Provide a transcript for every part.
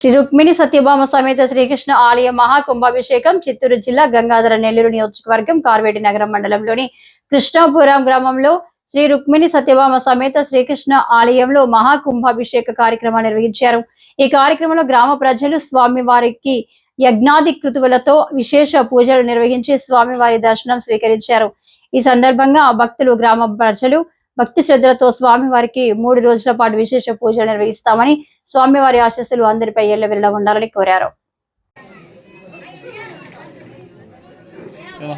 శ్రీ రుక్మిణి సత్యభామ సమేత శ్రీకృష్ణ ఆలయ మహాకుంభాభిషేకం చిత్తూరు జిల్లా గంగాధర నెల్లూరు నియోజకవర్గం కార్వేటి నగరం మండలంలోని కృష్ణాపురం గ్రామంలో శ్రీ రుక్మిణి సత్యభామ సమేత శ్రీకృష్ణ ఆలయంలో మహాకుంభాభిషేక కార్యక్రమాన్ని నిర్వహించారు. ఈ కార్యక్రమంలో గ్రామ ప్రజలు స్వామివారికి యజ్ఞాది కృతువులతో విశేష పూజలు నిర్వహించి స్వామివారి దర్శనం స్వీకరించారు. ఈ సందర్భంగా భక్తులు గ్రామ ప్రజలు భక్తి శ్రద్ధలతో స్వామివారికి మూడు రోజుల పాటు విశేష పూజలు నిర్వహిస్తామని స్వామివారి ఆశస్సులు అందరిపై ఎల్లవెల్లా ఉండాలని కోరారు.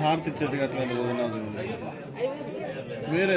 హారతి ఇచ్చేట్టుగా ఉన్నది వేరే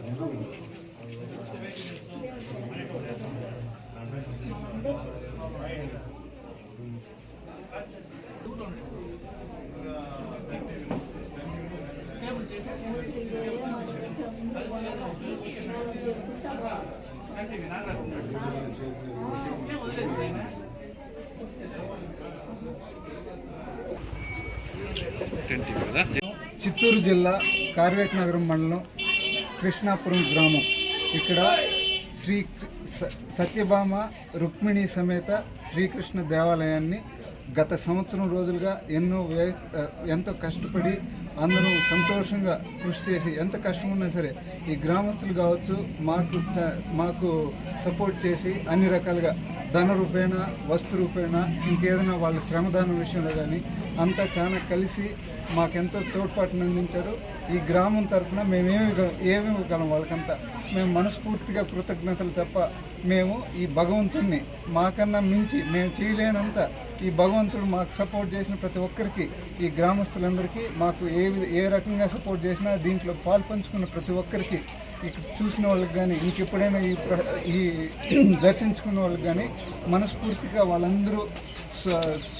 అన్నారు చిత్తూరు జిల్లా కార్వేట్ నగరం మండలం కృష్ణాపురం గ్రామం. ఇక్కడ శ్రీ సత్యభామ రుక్మిణి సమేత శ్రీకృష్ణ దేవాలయాన్ని గత సంవత్సరం రోజులుగా ఎన్నో ఎంతో కష్టపడి అందరూ సంతోషంగా కృషి చేసి ఎంత కష్టం ఉన్నా సరే ఈ గ్రామస్తులు కావచ్చు మాకు మాకు సపోర్ట్ చేసి అన్ని రకాలుగా ధన రూపేణ వస్తు రూపేణ ఇంకేదైనా వాళ్ళ శ్రమదానం విషయంలో కానీ అంతా చాలా కలిసి మాకెంతో తోడ్పాటును అందించారు. ఈ గ్రామం తరఫున మేమేమి ఏమి ఇవ్వగలం వాళ్ళకంతా? మేము మనస్ఫూర్తిగా కృతజ్ఞతలు తప్ప మేము ఈ భగవంతుణ్ణి మాకన్నా మించి మేము చేయలేనంత ఈ భగవంతుడు మాకు సపోర్ట్ చేసిన ప్రతి ఒక్కరికి ఈ గ్రామస్తులందరికీ మాకు ఏ ఏ రకంగా సపోర్ట్ చేసినా దీంట్లో పాల్పంచుకున్న ప్రతి ఒక్కరికి ఇక్కడ చూసిన వాళ్ళకి కానీ ఇంకెప్పుడైనా ఈ ప్ర- ఈ దర్శించుకున్న వాళ్ళకి కానీ మనస్ఫూర్తిగా వాళ్ళందరూ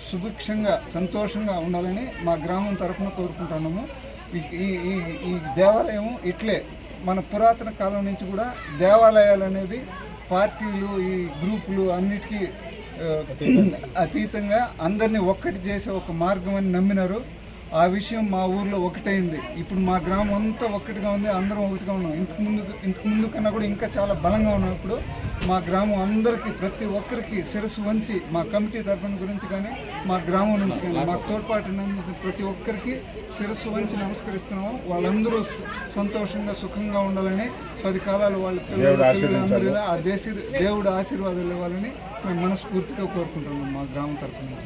సుభిక్షంగా సంతోషంగా ఉండాలని మా గ్రామం తరఫున కోరుకుంటున్నాము. ఈ- ఈ దేవాలయం ఇట్లే. మన పురాతన కాలం నుంచి కూడా దేవాలయాలు అనేది పార్టీలు ఈ గ్రూపులు అన్నిటికీ అతీతంగా అందరినీ ఒక్కటి చేసే ఒక మార్గం అని నమ్మినారు. ఆ విషయం మా ఊర్లో ఒకటైంది. ఇప్పుడు మా గ్రామం అంతా ఒక్కటిగా ఉంది అందరం ఒకటిగా ఉన్నాం. ఇంతకు ముందు ఇంతకు ముందు కన్నా కూడా ఇంకా చాలా బలంగా ఉన్నప్పుడు మా గ్రామం అందరికీ ప్రతి ఒక్కరికి శిరస్సు వంచి మా కమిటీ తరఫున గురించి కానీ మా గ్రామం నుంచి కానీ మాకు తోడ్పాటు ప్రతి ఒక్కరికి శిరస్సు వంచి నమస్కరిస్తున్నాము. వాళ్ళందరూ సంతోషంగా సుఖంగా ఉండాలని పది కాలాలు వాళ్ళ పిల్లలు పిల్లలందరూ ఆ దేశీ దేవుడు ఆశీర్వాదాలు ఇవ్వాలని మేము మనస్ఫూర్తిగా కోరుకుంటున్నాం మా గ్రామం తరఫు నుంచి.